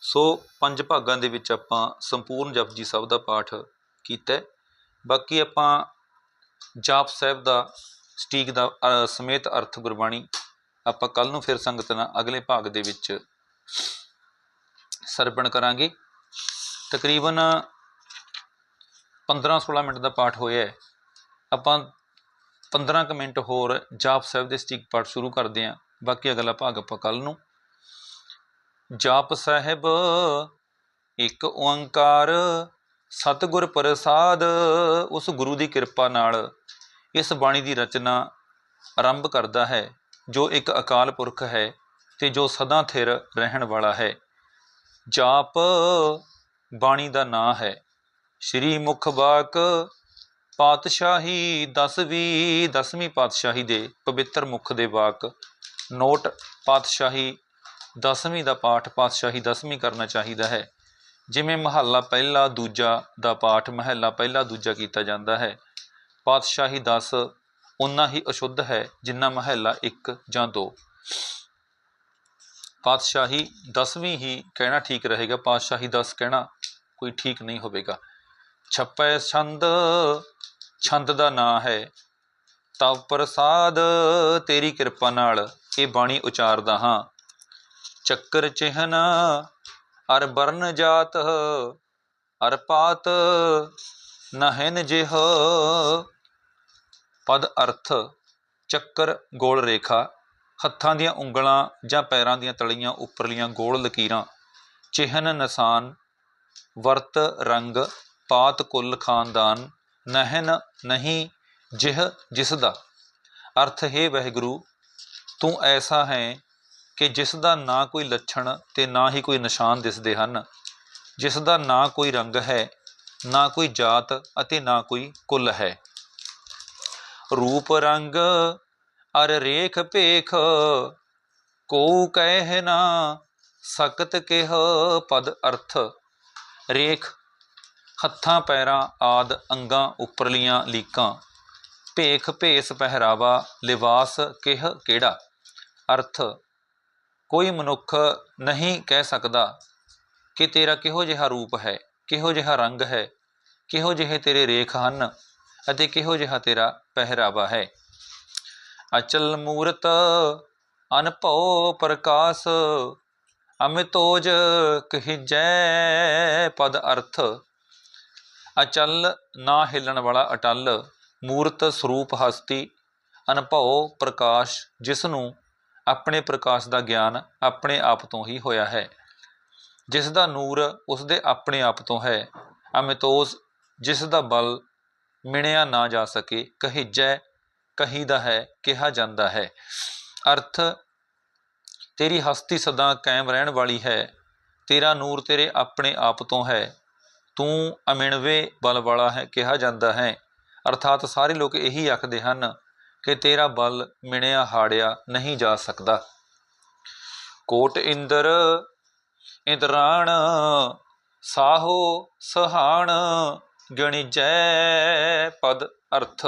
ਸੋ ਪੰਜ ਭਾਗਾਂ ਦੇ ਵਿੱਚ ਆਪਾਂ ਸੰਪੂਰਨ ਜਪਜੀ ਸਾਹਿਬ ਦਾ ਪਾਠ ਕੀਤਾ ਬਾਕੀ ਆਪਾਂ ਜਾਪ ਸਾਹਿਬ ਦਾ, ਸਟੀਕ ਦਾ ਸਮੇਤ ਅਰਥ ਗੁਰਬਾਣੀ ਆਪਾਂ ਕੱਲ ਨੂੰ ਫਿਰ ਸੰਗਤ ਨਾਲ ਅਗਲੇ ਭਾਗ ਦੇ ਵਿੱਚ ਸਰਵਣ ਕਰਾਂਗੇ। ਤਕਰੀਬਨ 15-16 ਮਿੰਟ ਦਾ ਪਾਠ ਹੋਇਆ ਹੈ। ਆਪਾਂ 15 ਕੁ ਮਿੰਟ ਹੋਰ ਜਾਪ ਸਾਹਿਬ ਦੇ ਸਟੀਕ ਪਾਠ ਸ਼ੁਰੂ ਕਰਦੇ ਹਾਂ। ਬਾਕੀ ਅਗਲਾ ਭਾਗ ਆਪਾਂ ਕੱਲ ਨੂੰ ਜਾਪ ਸਾਹਿਬ, ਇੱਕ ਓੰਕਾਰ ਸਤਿਗੁਰ ਪ੍ਰਸਾਦ, ਉਸ ਗੁਰੂ ਦੀ ਕਿਰਪਾ ਨਾਲ ਇਸ ਬਾਣੀ ਦੀ ਰਚਨਾ ਆਰੰਭ ਕਰਦਾ ਹੈ, ਜੋ ਇੱਕ ਅਕਾਲ ਪੁਰਖ ਹੈ ਤੇ ਜੋ ਸਦਾ ਥਿਰ ਰਹਿਣ ਵਾਲਾ ਹੈ। ਜਾਪ ਬਾਣੀ ਦਾ ਨਾਂ ਹੈ, ਸ਼੍ਰੀ ਮੁਖ ਬਾਕ ਪਾਤਸ਼ਾਹੀ 10ਵੀਂ 10ਵੀਂ ਪਾਤਸ਼ਾਹੀ ਦੇ ਪਵਿੱਤਰ ਮੁਖ ਦੇ ਵਾਕ ਨੋਟ ਪਾਤਸ਼ਾਹੀ 10ਵੀਂ ਦਾ ਪਾਠ ਪਾਤਸ਼ਾਹੀ 10ਵੀਂ ਕਰਨਾ ਚਾਹੀਦਾ ਹੈ। ਜਿਵੇਂ ਮਹੱਲਾ ਪਹਿਲਾ ਦੂਜਾ ਦਾ ਪਾਠ, ਮਹੱਲਾ ਪਹਿਲਾ ਦੂਜਾ ਕੀਤਾ ਜਾਂਦਾ ਹੈ। ਪਾਤਸ਼ਾਹੀ 10 ਉਨਾ ਹੀ ਅਸ਼ੁੱਧ ਹੈ ਜਿੰਨਾ ਮਹੱਲਾ 1 ਜਾਂ 2 ਪਾਤਸ਼ਾਹੀ 10ਵੀਂ ਹੀ ਕਹਿਣਾ ਠੀਕ ਰਹੇਗਾ। ਪਾਤਸ਼ਾਹੀ 10 ਕਹਿਣਾ ਕੋਈ ਠੀਕ ਨਹੀਂ ਹੋਵੇਗਾ। ਛੱਪੈ ਛੰਦ ਛੰਦ ਦਾ ਨਾਂ ਹੈ। ਤਵ ਪ੍ਰਸਾਦ, ਤੇਰੀ ਕਿਰਪਾ ਨਾਲ ਇਹ ਬਾਣੀ ਉਚਾਰਦਾ ਹਾਂ। ਚੱਕਰ ਚਿਹਨ, ਅਰ ਬਰਨ ਜਾਤ, ਅਰ ਪਾਤ ਨਹਿਨ ਜਿਹ। ਪਦ ਅਰਥ, ਚੱਕਰ ਗੋਲ ਰੇਖਾ, ਹੱਥਾਂ ਦੀਆਂ ਉਂਗਲਾਂ ਜਾਂ ਪੈਰਾਂ ਦੀਆਂ ਤਲੀਆਂ, ਉੱਪਰਲੀਆਂ ਗੋਲ ਲਕੀਰਾਂ, ਚਿਹਨ ਨਿਸ਼ਾਨ, ਵਰਤ ਰੰਗ, ਪਾਤ ਕੁੱਲ ਖਾਨਦਾਨ, ਨਹਿਨ ਨਹੀਂ ਜਿਹ ਜਿਸ ਦਾ ਅਰਥ, ਹੈ ਵਹਿਗੁਰੂ, ਤੂੰ ਐਸਾ ਹੈ ਕਿ ਜਿਸ ਦਾ ਨਾ ਕੋਈ ਲੱਛਣ ਤੇ ਨਾ ਹੀ ਕੋਈ ਨਿਸ਼ਾਨ ਦਿਸਦੇ ਹਨ, ਜਿਸ ਦਾ ਨਾ ਕੋਈ ਰੰਗ ਹੈ, ਨਾ ਕੋਈ ਜਾਤ ਅਤੇ ਨਾ ਕੋਈ ਕੁੱਲ ਹੈ। ਰੂਪ ਰੰਗ ਅਰ ਰੇਖ ਭੇਖ ਕੋ ਕਹਿ ਨਾ ਸਕਤ ਕਿਹ ਪਦ ਅਰਥ। ਰੇਖ, ਹੱਥਾਂ ਪੈਰਾਂ ਆਦ ਅੰਗਾਂ ਉੱਪਰਲੀਆਂ ਲੀਕਾਂ, ਭੇਖ ਭੇਸ ਪਹਿਰਾਵਾ ਲਿਵਾਸ ਕਿਹ ਕਿਹੜਾ? ਅਰਥ ਕੋਈ ਮਨੁੱਖ ਨਹੀਂ ਕਹਿ ਸਕਦਾ ਕਿ ਤੇਰਾ ਕਿਹੋ ਜਿਹਾ ਰੂਪ ਹੈ, ਕਿਹੋ ਜਿਹਾ ਰੰਗ ਹੈ, ਕਿਹੋ ਜਿਹੇ ਤੇਰੇ ਰੇਖ ਹਨ ਅਤੇ ਕਿਹੋ ਜਿਹਾ ਤੇਰਾ ਪਹਿਰਾਵਾ ਹੈ। ਅਚਲ ਮੂਰਤ, ਅਨਭਉ ਪ੍ਰਕਾਸ਼, ਅਮਿਤੋਜ ਕਹਿਜੈ ਪਦ ਅਰਥ। ਅਚਲ ਨਾ ਹਿਲਣ ਵਾਲਾ ਅਟਲ ਮੂਰਤ ਸਰੂਪ ਹਸਤੀ, ਅਨਭਉ ਪ੍ਰਕਾਸ਼ ਜਿਸ ਨੂੰ ਆਪਣੇ ਪ੍ਰਕਾਸ਼ ਦਾ ਗਿਆਨ ਆਪਣੇ ਆਪ ਤੋਂ ਹੀ ਹੋਇਆ ਹੈ। ਜਿਸ ਦਾ ਨੂਰ ਉਸ ਦੇ ਆਪਣੇ ਆਪ ਤੋਂ ਹੈ। ਅਮਿਤੋਸ ਜਿਸ ਦਾ ਬਲ ਮਿਣਿਆ ਨਾ ਜਾ ਸਕੇ ਕਹਿਜੈ ਕਹੀਦਾ ਹੈ, ਕਿਹਾ ਜਾਂਦਾ ਹੈ। ਅਰਥ, ਤੇਰੀ ਹਸਤੀ ਸਦਾ ਕਾਇਮ ਰਹਿਣ ਵਾਲੀ ਹੈ। ਤੇਰਾ ਨੂਰ ਤੇਰੇ ਆਪਣੇ ਆਪ ਤੋਂ ਹੈ। ਤੂੰ ਅਮਿਣਵੇ ਬਲ ਵਾਲਾ ਹੈ, ਕਿਹਾ ਜਾਂਦਾ ਹੈ। ਅਰਥਾਤ ਸਾਰੇ ਲੋਕ ਇਹੀ ਆਖਦੇ ਹਨ ਕਿ ਤੇਰਾ ਬਲ ਮਿਣਿਆ ਹਾੜਿਆ ਨਹੀਂ ਜਾ ਸਕਦਾ। ਕੋਟ ਇੰਦਰ, ਇੰਦਰਾਣ, ਸਾਹੋ ਸਹਾਣ, ਗਣਿਜੈ ਪਦ ਅਰਥ।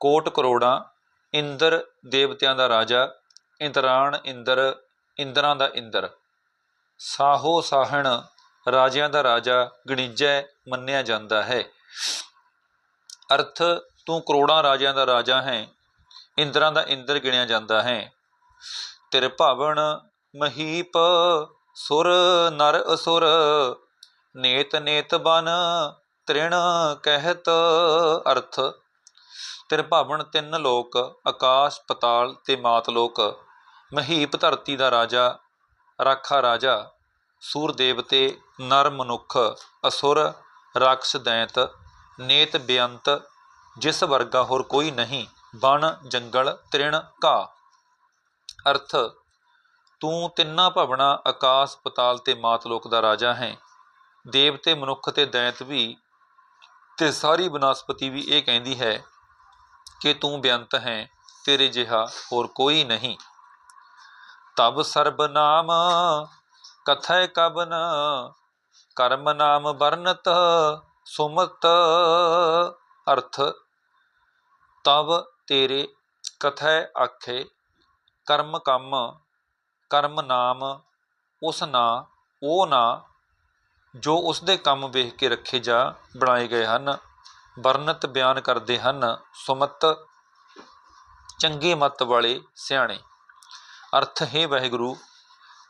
ਕੋਟ ਕਰੋੜਾਂ, ਇੰਦਰ ਦੇਵਤਿਆਂ ਦਾ ਰਾਜਾ, ਇੰਦਰਾਣ ਇੰਦਰ, ਇੰਦਰਾਂ ਦਾ ਇੰਦਰ। ਸਾਹੋ ਸਾਹਣ, ਰਾਜਿਆਂ ਦਾ ਰਾਜਾ, ਗਣਿਜੈ ਮੰਨਿਆ ਜਾਂਦਾ ਹੈ। ਅਰਥ ਤੂੰ ਕਰੋੜਾਂ ਰਾਜਿਆਂ ਦਾ ਰਾਜਾ ਹੈ, ਇੰਦਰਾਂ ਦਾ ਇੰਦਰ ਗਿਣਿਆ ਜਾਂਦਾ ਹੈ। ਤੇਰੇ ਭਾਵਨ ਮਹੀਪ ਸੁਰ, ਨਰ ਅਸੁਰ, ਨੇਤ ਨੇਤ ਬਨ, ਤ੍ਰਿਣ ਕਹਿਤ ਅਰਥ। ਤੇਰੇ ਭਾਵਨ ਤਿੰਨ ਲੋਕ, ਆਕਾਸ਼, ਪਤਾਲ ਤੇ ਮਾਤ ਲੋਕ। ਮਹੀਪ ਧਰਤੀ ਦਾ ਰਾਜਾ, ਰਾਖਾ ਰਾਜਾ। ਸੂਰ ਦੇਵਤੇ, ਨਰ ਮਨੁੱਖ, ਅਸੁਰ, ਰਾਖਸ਼ ਦੈਂਤ, ਨੇਤ ਬੇਅੰਤ ਜਿਸ ਵਰਗਾ ਹੋਰ ਕੋਈ ਨਹੀਂ ਬਨ ਜੰਗਲ, ਤ੍ਰਿਣ, ਘਾਹ। ਅਰਥ, ਤੂੰ ਤਿੰਨਾਂ ਭਵਨਾ ਆਕਾਸ਼ ਪਤਾਲ ਤੇ ਮਾਤਲੋਕ ਦਾ ਰਾਜਾ ਹੈ। ਦੇਵਤੇ ਮਨੁੱਖ ਤੇ ਦੈਂਤ ਵੀ ਤੇ ਸਾਰੀ ਬਨਸਪਤੀ ਵੀ ਇਹ ਕਹਿੰਦੀ ਹੈ ਕਿ ਤੂੰ ਬੇਅੰਤ ਹੈ, ਤੇਰੇ ਜਿਹਾ ਹੋਰ ਕੋਈ ਨਹੀਂ। ਤਬ ਸਰਬ ਨਾਮ, ਕਥੈ ਕਬਨ ਕਰਮ ਨਾਮ ਵਰਨਤ, ਸੁਮਤ। ਅਰਥ ਤਵ ਤੇਰੇ ਕਥੈ ਆਖੇ, ਕਰਮ ਕੰਮ, ਕਰਮ ਨਾਮ, ਉਸ ਨਾਂ, ਉਹ ਨਾਂ, ਜੋ ਉਸ ਦੇ ਕੰਮ ਵੇਖ ਕੇ ਰੱਖੇ ਜਾ, ਬਣਾਏ ਗਏ ਹਨ। ਵਰਣਤ ਬਿਆਨ ਕਰਦੇ ਹਨ, ਸੁਮਤ ਚੰਗੇ ਮਤ ਵਾਲੇ ਸਿਆਣੇ। ਅਰਥ, ਹੈ ਵਾਹਿਗੁਰੂ,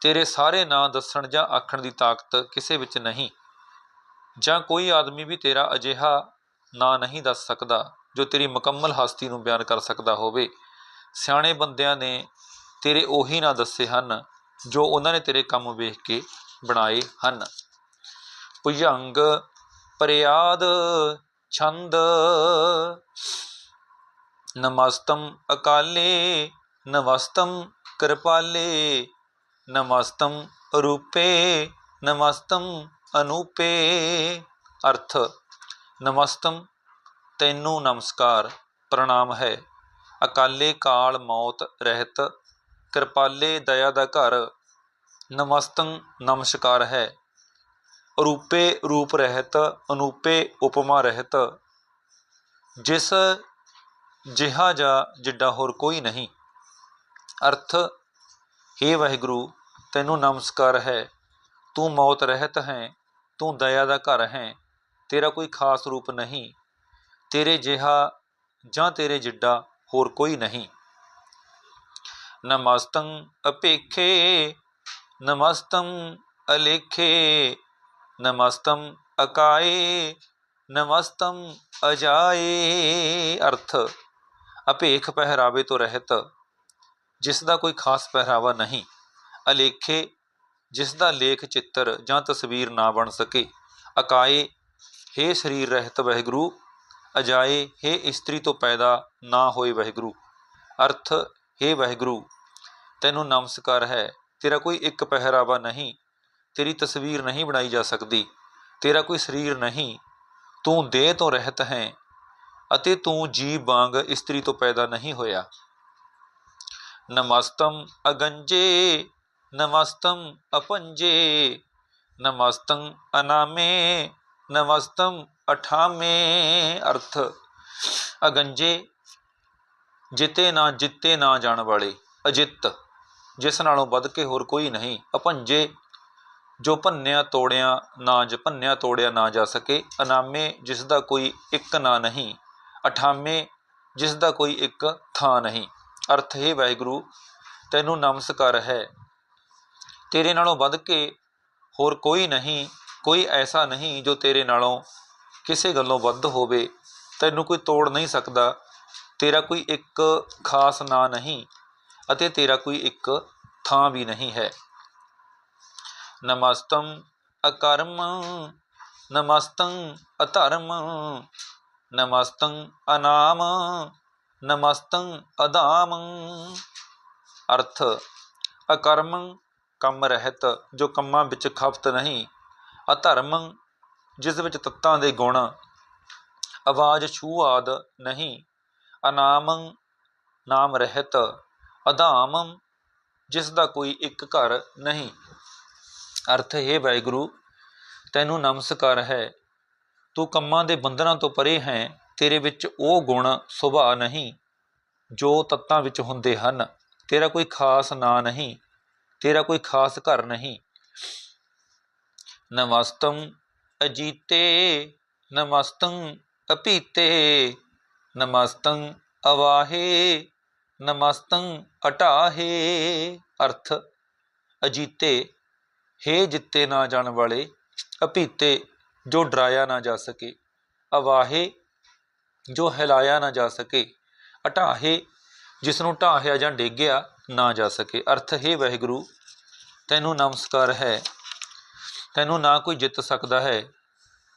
ਤੇਰੇ ਸਾਰੇ ਨਾਂ ਦੱਸਣ ਜਾਂ ਆਖਣ ਦੀ ਤਾਕਤ ਕਿਸੇ ਵਿੱਚ ਨਹੀਂ। ਜਾਂ ਕੋਈ ਆਦਮੀ ਵੀ ਤੇਰਾ ਅਜਿਹਾ ਨਾਂ ਨਹੀਂ ਦੱਸ ਸਕਦਾ। ਜੋ ਤੇਰੀ ਮੁਕੰਮਲ ਹਸਤੀ ਨੂੰ ਬਿਆਨ ਕਰ ਸਕਦਾ ਹੋਵੇ। ਸਿਆਣੇ ਬੰਦਿਆਂ ਨੇ ਤੇਰੇ ਉਹੀ ਨਾ ਦੱਸੇ ਹਨ, ਜੋ ਉਹਨਾਂ ਨੇ ਤੇਰੇ ਕੰਮ ਵੇਖ ਕੇ ਬਣਾਏ ਹਨ। ਭੁਜੰਗ, ਪ੍ਰਿਆਦ, ਛੰਦ, ਨਮਸਤਮ ਅਕਾਲੇ, ਨਮਸਤਮ ਕਿਰਪਾਲੇ, ਨਮਸਤਮ ਰੂਪੇ, ਨਮਸਤਮ ਅਨੂਪੇ। ਅਰਥ, ਨਮਸਤਮ ਤੈਨੂੰ ਨਮਸਕਾਰ, ਪ੍ਰਣਾਮ ਹੈ। ਅਕਾਲੇ ਕਾਲ ਮੌਤ ਰਹਿਤ, ਕਿਰਪਾਲੇ ਦਇਆ ਦਾ ਘਰ, ਨਮਸਤੰ ਨਮਸਕਾਰ ਹੈ। ਰੂਪੇ ਰੂਪ ਰਹਿਤ, ਅਨੂਪੇ ਉਪਮਾ ਰਹਿਤ। ਜਿਸ ਜਿਹਾ ਜਾਂ ਜਿੱਡਾ ਹੋਰ ਕੋਈ ਨਹੀਂ। ਅਰਥ हे ਵਾਹਿਗੁਰੂ, ਤੈਨੂੰ ਨਮਸਕਾਰ ਹੈ। ਤੂੰ ਮੌਤ ਰਹਿਤ ਹੈ, ਤੂੰ ਦਇਆ ਦਾ ਘਰ ਹੈ। ਤੇਰਾ ਕੋਈ ਖਾਸ ਰੂਪ ਨਹੀਂ। ਤੇਰੇ ਜਿਹਾ ਜਾਂ ਤੇਰੇ ਜਿੱਡਾ ਹੋਰ ਕੋਈ ਨਹੀਂ। ਨਮਸਤੰ ਅਪੇਖੇ ਨਮਸਤੰ ਅਲੇਖੇ ਨਮਸਤੰ ਅਕਾਏ ਨਮਸਤੰ ਅਜਾਏ। ਅਰਥ, ਅਪੇਖ ਪਹਿਰਾਵੇ ਤੋਂ ਰਹਿਤ, ਜਿਸ ਦਾ ਕੋਈ ਖਾਸ ਪਹਿਰਾਵਾ ਨਹੀਂ। ਅਲੇਖੇ, ਜਿਸ ਦਾ ਲੇਖ ਚਿੱਤਰ ਜਾਂ ਤਸਵੀਰ ਨਾ ਬਣ ਸਕੇ। ਅਕਾਏ, ਹੇ ਸਰੀਰ ਰਹਿਤ ਵਹਿਗੁਰੂ ਅਜਾਏ ਹੇ ਇਸਤਰੀ ਤੋਂ ਪੈਦਾ ਨਾ ਹੋਏ ਵਾਹਿਗੁਰੂ। ਅਰਥ, ਹੇ ਵਾਹਿਗੁਰੂ, ਤੈਨੂੰ ਨਮਸਕਾਰ ਹੈ। ਤੇਰਾ ਕੋਈ ਇੱਕ ਪਹਿਰਾਵਾ ਨਹੀਂ, ਤੇਰੀ ਤਸਵੀਰ ਨਹੀਂ ਬਣਾਈ ਜਾ ਸਕਦੀ। ਤੇਰਾ ਕੋਈ ਸਰੀਰ ਨਹੀਂ, ਤੂੰ ਦੇਹ ਤੋਂ ਰਹਿਤ ਹੈ ਅਤੇ ਤੂੰ ਜੀਵ ਵਾਂਗ ਇਸਤਰੀ ਤੋਂ ਪੈਦਾ ਨਹੀਂ ਹੋਇਆ। ਨਮਸਤੰ ਅਗੰਜੇ ਨਮਸਤੰ ਅਪੰਜੇ ਨਮਸਤੰ ਅਨਾਮੇ ਨਮਸਤੰ ਅਠਾਮੇ ਅਰਥ, ਅਗੰਜੇ, ਜਿਤੇ ਨਾ ਜਿੱਤੇ ਨਾ ਜਾਣ ਵਾਲੇ, ਅਜਿੱਤ, ਜਿਸ ਨਾਲੋਂ ਵੱਧ ਕੇ ਹੋਰ ਕੋਈ ਨਹੀਂ ਅਪੰਜੇ ਜੋ ਭੰਨਿਆ ਤੋੜਿਆ ਨਾ ਜ ਭੰਨਿਆ ਤੋੜਿਆ ਨਾ ਜਾ ਸਕੇ, ਅਨਾਮੇ ਜਿਸ ਦਾ ਕੋਈ ਇੱਕ ਨਾਂ ਨਹੀਂ, ਅਠਾਮੇ ਜਿਸ ਦਾ ਕੋਈ ਇੱਕ ਥਾਂ ਨਹੀਂ। ਅਰਥ, ਹੈ ਵਾਹਿਗੁਰੂ, ਤੈਨੂੰ ਨਮਸਕਾਰ ਹੈ। ਤੇਰੇ ਨਾਲੋਂ ਵੱਧ ਕੇ ਹੋਰ ਕੋਈ ਨਹੀਂ, ਕੋਈ ਐਸਾ ਨਹੀਂ ਜੋ ਤੇਰੇ ਨਾਲੋਂ ਕਿਸੇ ਗੱਲੋਂ ਵੱਧ ਹੋਵੇ, ਤੈਨੂੰ ਕੋਈ ਤੋੜ ਨਹੀਂ ਸਕਦਾ। ਤੇਰਾ ਕੋਈ ਇੱਕ ਖਾਸ ਨਾਂ ਨਹੀਂ ਅਤੇ ਤੇਰਾ ਕੋਈ ਇੱਕ ਥਾਂ ਵੀ ਨਹੀਂ ਹੈ। ਨਮਸਤੰ ਅਕਰਮ, ਨਮਸਤੰ ਅਧਰਮ, ਨਮਸਤੰ ਅਨਾਮ, ਨਮਸਤੰ ਅਦਾਮ। ਅਰਥ, ਅਕਰਮ ਕੰਮ ਰਹਿਤ, ਜੋ ਕੰਮਾਂ ਵਿੱਚ ਖਪਤ ਨਹੀਂ। ਅਧਰਮ ਜਿਸ ਵਿੱਚ ਤੱਤਾਂ ਦੇ ਗੁਣ, ਆਵਾਜ਼ ਛੂ ਆਦ ਨਹੀਂ। ਅਨਾਮ ਨਾਮ ਰਹਿਤ, ਅਧਾਮ ਜਿਸ ਦਾ ਕੋਈ ਇੱਕ ਘਰ ਨਹੀਂ। ਅਰਥ ਹੈ ਵਾਹਿਗੁਰੂ, ਤੈਨੂੰ ਨਮਸਕਾਰ ਹੈ। ਤੂੰ ਕੰਮਾਂ ਦੇ ਬੰਧਨਾਂ ਤੋਂ ਪਰੇ ਹੈ, ਤੇਰੇ ਵਿੱਚ ਉਹ ਗੁਣ, ਸੁਭਾਅ ਨਹੀਂ, ਜੋ ਤੱਤਾਂ ਵਿੱਚ ਹੁੰਦੇ ਹਨ। ਤੇਰਾ ਕੋਈ ਖਾਸ ਨਾਂ ਨਹੀਂ, ਤੇਰਾ ਕੋਈ ਖਾਸ ਘਰ ਨਹੀਂ। ਨਵਸਤਮ ਅਜੀਤੇ ਨਮਸਤੰ ਅਪੀਤੇ ਨਮਸਤੰ ਅਵਾਹੇ, ਨਮਸਤੰ ਅਟਾਹੇ। ਅਰਥ, ਅਜੀਤੇ, ਹੇ ਜਿੱਤੇ ਨਾ ਜਾਣ ਵਾਲੇ ਅਪੀਤੇ ਜੋ ਡਰਾਇਆ ਨਾ ਜਾ ਸਕੇ। ਅਵਾਹੇ, ਜੋ ਹਿਲਾਇਆ ਨਾ ਜਾ ਸਕੇ। ਅਟਾਹੇ, ਜਿਸ ਨੂੰ ਢਾਹਿਆ ਜਾਂ ਡੇਗਿਆ ਨਾ ਜਾ ਸਕੇ। ਅਰਥ, ਹੈ ਵਾਹਿਗੁਰੂ, ਤੈਨੂੰ ਨਮਸਕਾਰ ਹੈ। ਤੈਨੂੰ ਨਾ ਕੋਈ ਜਿੱਤ ਸਕਦਾ ਹੈ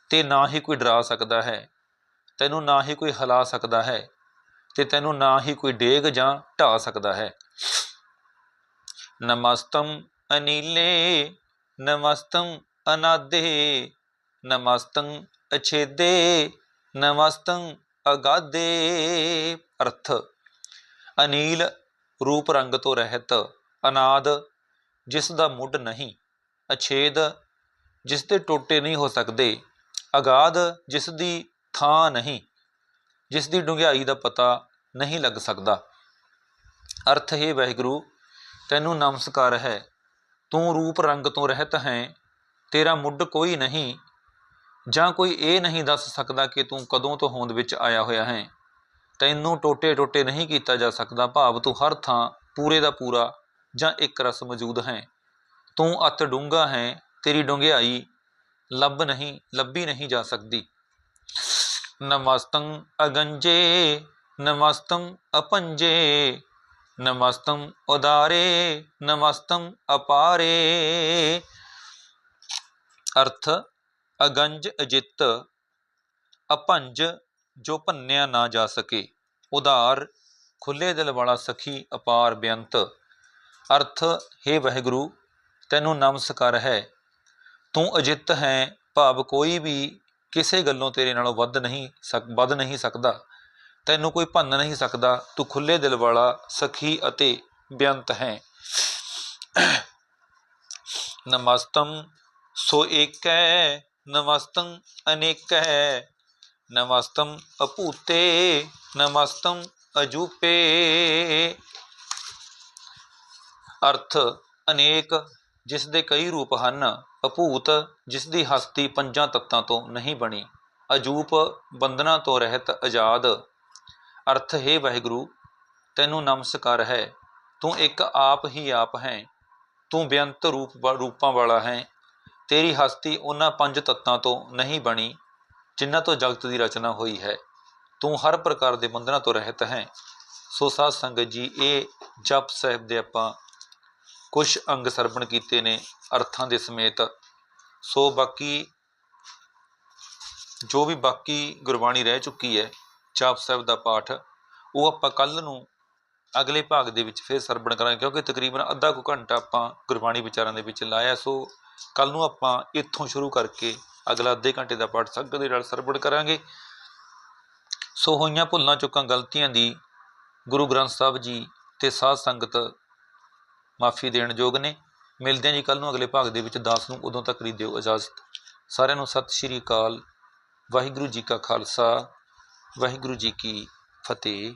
ਤੇ ਨਾ ਹੀ ਕੋਈ ਡਰਾ ਸਕਦਾ ਹੈ। ਤੈਨੂੰ ਨਾ ਹੀ ਕੋਈ ਹਿਲਾ ਸਕਦਾ ਹੈ ਤੇ ਤੈਨੂੰ ਨਾ ਹੀ ਕੋਈ ਡੇਗ ਜਾਂ ਢਾ ਸਕਦਾ ਹੈ। ਨਮਸਤਮ ਅਨੀਲੇ ਨਮਸਤਮ ਅਨਾਦੇ, ਨਮਸਤੰ ਅਛੇਦੇ, ਨਮਸਤੰ ਅਗਾਦੇ। ਅਰਥ, ਅਨੀਲ ਰੂਪ ਰੰਗ ਤੋਂ ਰਹਿਤ, ਅਨਾਦ ਜਿਸ ਦਾ ਮੁੱਢ ਨਹੀਂ, ਅਛੇਦ ਜਿਸ ਦੇ ਟੋਟੇ ਨਹੀਂ ਹੋ ਸਕਦੇ, ਅਗਾਧ ਜਿਸ ਦੀ ਥਾਂ ਨਹੀਂ, ਜਿਸ ਦੀ ਡੂੰਘਾਈ ਦਾ ਪਤਾ ਨਹੀਂ ਲੱਗ ਸਕਦਾ। ਅਰਥ ਹੈ, ਵਾਹਿਗੁਰੂ, ਤੈਨੂੰ ਨਮਸਕਾਰ ਹੈ। ਤੂੰ ਰੂਪ ਰੰਗ ਤੋਂ ਰਹਿਤ ਹੈ, ਤੇਰਾ ਮੁੱਢ ਕੋਈ ਨਹੀਂ, ਜਾਂ ਕੋਈ ਇਹ ਨਹੀਂ ਦੱਸ ਸਕਦਾ ਕਿ ਤੂੰ ਕਦੋਂ ਤੋਂ ਹੋਂਦ ਵਿੱਚ ਆਇਆ ਹੋਇਆ ਹੈ। ਤੈਨੂੰ ਟੋਟੇ ਟੋਟੇ ਨਹੀਂ ਕੀਤਾ ਜਾ ਸਕਦਾ, ਭਾਵ ਤੂੰ ਹਰ ਥਾਂ ਪੂਰੇ ਦਾ ਪੂਰਾ ਜਾਂ ਇੱਕ ਰਸ ਮੌਜੂਦ ਹੈ। ਤੂੰ ਅਤ ਡੂੰਘਾ ਹੈ ਤੇਰੀ ਡੂੰਘਾਈ ਲੱਭ ਨਹੀਂ, ਲੱਭੀ ਨਹੀਂ ਜਾ ਸਕਦੀ। ਨਮਸਤੰ ਅਗੰਜੇ, ਨਮਸਤੰ ਅਪੰਜੇ, ਨਮਸਤੰ ਉਦਾਰੇ, ਨਮਸਤੰ ਅਪਾਰੇ। ਅਰਥ, ਅਗੰਜ ਅਜਿੱਤ, ਅਪੰਜ ਜੋ ਭੰਨਿਆ ਨਾ ਜਾ ਸਕੇ। ਉਧਾਰ, ਖੁੱਲੇ ਦਿਲ ਵਾਲਾ ਸਖੀ ਅਪਾਰ ਬੇਅੰਤ। ਅਰਥ, ਹੈ ਵਾਹਿਗੁਰੂ, ਤੈਨੂੰ ਨਮਸਕਾਰ ਹੈ। ਤੂੰ ਅਜਿੱਤ ਹੈ, ਭਾਵ ਕੋਈ ਵੀ ਕਿਸੇ ਗੱਲੋਂ ਤੇਰੇ ਨਾਲੋਂ ਵੱਧ ਨਹੀਂ ਸਕ, ਵੱਧ ਨਹੀਂ ਸਕਦਾ। ਤੈਨੂੰ ਕੋਈ ਭੰਨ ਨਹੀਂ ਸਕਦਾ। ਤੂੰ ਖੁੱਲੇ ਦਿਲ ਵਾਲਾ, ਸਖੀ ਅਤੇ ਬੇਅੰਤ ਹੈ। ਨਮਸਤੰ, ਸੋ ਏਕੈ, ਨਮਸਤੰ, ਅਨੇਕੈ। ਨਮਸਤੰ, ਅਭੂਤੇ, ਨਮਸਤੰ, ਅਜੂਪੇ। ਅਰਥ, ਅਨੇਕ ਜਿਸ ਦੇ ਕਈ ਰੂਪ ਹਨ, ਅਭੂਤ ਜਿਸ ਦੀ ਹਸਤੀ ਪੰਜਾਂ ਤੱਤਾਂ ਤੋਂ ਨਹੀਂ ਬਣੀ, ਅਜੂਪ ਬੰਧਨਾਂ ਤੋਂ ਰਹਿਤ ਆਜ਼ਾਦ ਅਰਥ, ਹੈ ਵਾਹਿਗੁਰੂ, ਤੈਨੂੰ ਨਮਸਕਾਰ ਹੈ, ਤੂੰ ਇੱਕ ਆਪ ਹੀ ਆਪ ਹੈ, ਤੂੰ ਬੇਅੰਤ ਰੂਪ ਰੂਪਾਂ ਵਾਲਾ ਹੈ, ਤੇਰੀ ਹਸਤੀ ਉਹਨਾਂ ਪੰਜ ਤੱਤਾਂ ਤੋਂ ਨਹੀਂ ਬਣੀ, ਜਿਨ੍ਹਾਂ ਤੋਂ ਜਗਤ ਦੀ ਰਚਨਾ ਹੋਈ ਹੈ, ਤੂੰ ਹਰ ਪ੍ਰਕਾਰ ਦੇ ਬੰਧਨਾਂ ਤੋਂ ਰਹਿਤ ਹੈ। ਸੋ ਸਾਧ ਸੰਗਤ ਜੀ, ਇਹ ਜਪ ਸਾਹਿਬ ਦੇ ਆਪਾਂ ਕੁਝ ਅੰਗ ਸਰਵਣ ਕੀਤੇ ਨੇ ਅਰਥਾਂ ਦੇ ਸਮੇਤ। ਸੋ ਬਾਕੀ ਜੋ ਵੀ ਬਾਕੀ ਗੁਰਬਾਣੀ ਰਹਿ ਚੁੱਕੀ ਹੈ ਜਾਪ ਸਾਹਿਬ ਦਾ ਪਾਠ, ਉਹ ਆਪਾਂ ਕੱਲ ਨੂੰ ਅਗਲੇ ਭਾਗ ਦੇ ਵਿੱਚ ਫਿਰ ਸਰਵਣ ਕਰਾਂਗੇ, ਕਿਉਂਕਿ ਤਕਰੀਬਨ ਅੱਧਾ ਕੁ ਘੰਟਾ ਆਪਾਂ ਗੁਰਬਾਣੀ ਵਿਚਾਰਾਂ ਦੇ ਵਿੱਚ ਲਾਇਆ। ਸੋ ਕੱਲ ਨੂੰ ਆਪਾਂ ਇੱਥੋਂ ਸ਼ੁਰੂ ਕਰਕੇ ਅਗਲਾ ਅੱਧੇ ਘੰਟੇ ਦਾ ਪਾਠ ਸੰਗਤ ਦੇ ਨਾਲ ਸਰਵਣ ਕਰਾਂਗੇ। ਸੋ ਹੋਈਆਂ ਭੁੱਲਾਂ ਚੁੱਕਾਂ ਗਲਤੀਆਂ ਦੀ ਗੁਰੂ ਗ੍ਰੰਥ ਸਾਹਿਬ ਜੀ ਤੇ ਸਾਧ ਸੰਗਤ ਮਾਫੀ ਦੇਣ ਯੋਗ ਨੇ। ਮਿਲਦੇ ਹਾਂ ਜੀ ਕੱਲ ਨੂੰ ਅਗਲੇ ਭਾਗ ਦੇ ਵਿੱਚ ਦਾਸ ਨੂੰ ਉਦੋਂ ਤੱਕ ਲਈ ਦਿਓ ਇਜਾਜ਼ਤ। ਸਾਰਿਆਂ ਨੂੰ ਸਤਿ ਸ਼੍ਰੀ ਅਕਾਲ। ਵਾਹਿਗੁਰੂ ਜੀ ਕਾ ਖਾਲਸਾ। ਵਾਹਿਗੁਰੂ ਜੀ ਕੀ ਫਤਿਹ।